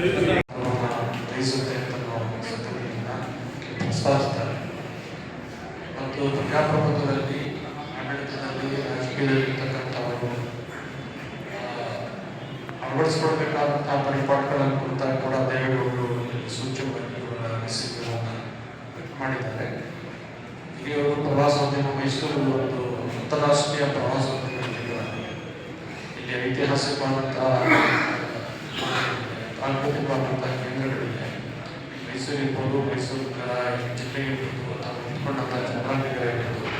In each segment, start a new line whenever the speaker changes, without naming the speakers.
ವಹಿಸುತ್ತೆ ಅಂತ ಮತ್ತು ಪ್ರಜಾಪ್ರಭುತ್ವದಲ್ಲಿ ಆಡಳಿತದಲ್ಲಿ ರಾಜಕೀಯದಲ್ಲಿರ್ತಕ್ಕಂಥವರು ಅಳವಡಿಸ್ಕೊಳ್ಬೇಕಾದಂತಹ ಪರಿಪಾಠಗಳನ್ನು ಕುರಿತ ಕೂಡ ದೇವೇಗೌಡರು ಸೂಚಕವಾಗಿ ಮಾಡಿದ್ದಾರೆ ಇಲ್ಲಿ ಅವರು ಪ್ರವಾಸೋದ್ಯಮ ಮೈಸೂರು ಒಂದು ಅಂತಾರಾಷ್ಟ್ರೀಯ ಪ್ರವಾಸೋದ್ಯಮ ಇಲ್ಲಿ ಐತಿಹಾಸಿಕವಾದಂತಹ ಪ್ರಾಕೃತಿಕವಾದಂತಹ ಕೇಂದ್ರಗಳಿವೆ ಮೈಸೂರು ಇರ್ಬೋದು ಮೈಸೂರು ನಗರ ಈ ಜಿಲ್ಲೆ ಇರ್ಬೋದು ತಾವು ನಿಂತ್ಕೊಂಡಂಥ ಜನರಂಗ ಇರ್ಬೋದು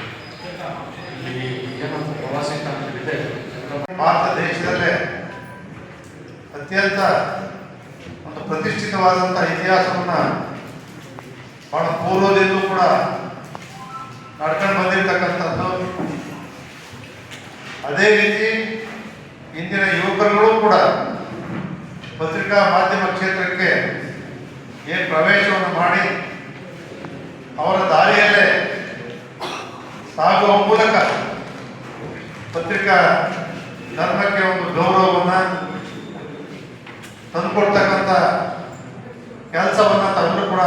ಇಲ್ಲಿ ಏನೊಂದು ಪ್ರವಾಸಿ ತಾಣಗಳಿದೆ
ಭಾರತ ದೇಶದಲ್ಲೇ ಅತ್ಯಂತ ಒಂದು ಪ್ರತಿಷ್ಠಿತವಾದಂಥ ಇತಿಹಾಸವನ್ನ ಬಹಳ ಪೂರ್ವದಿಂದಲೂ ಕೂಡ ನಡ್ಕೊಂಡು ಬಂದಿರತಕ್ಕಂಥದ್ದು. ಅದೇ ರೀತಿ ಇಂದಿನ ಯುವಕರುಗಳು ಕೂಡ ಪತ್ರಿಕಾ ಮಾಧ್ಯಮ ಕ್ಷೇತ್ರಕ್ಕೆ ಏನು ಪ್ರವೇಶವನ್ನು ಮಾಡಿ ಅವರ ದಾರಿಯಲ್ಲೇ ಸಾಗುವ ಮೂಲಕ ಪತ್ರಿಕಾ ಧರ್ಮಕ್ಕೆ ಒಂದು ಗೌರವವನ್ನು ತಂದುಕೊಡ್ತಕ್ಕಂಥ ಕೆಲಸವನ್ನು ತಗೊಂಡು ಕೂಡ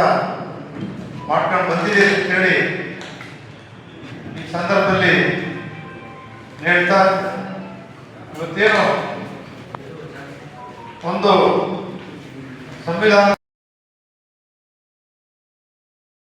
ಮಾಡ್ಕೊಂಡು ಬಂದಿದೆ ಅಂತೇಳಿ ಈ ಸಂದರ್ಭದಲ್ಲಿ ಹೇಳ್ತಾ, ಇವತ್ತೇನು ಒಂದು ಸಂವಿಧಾನದ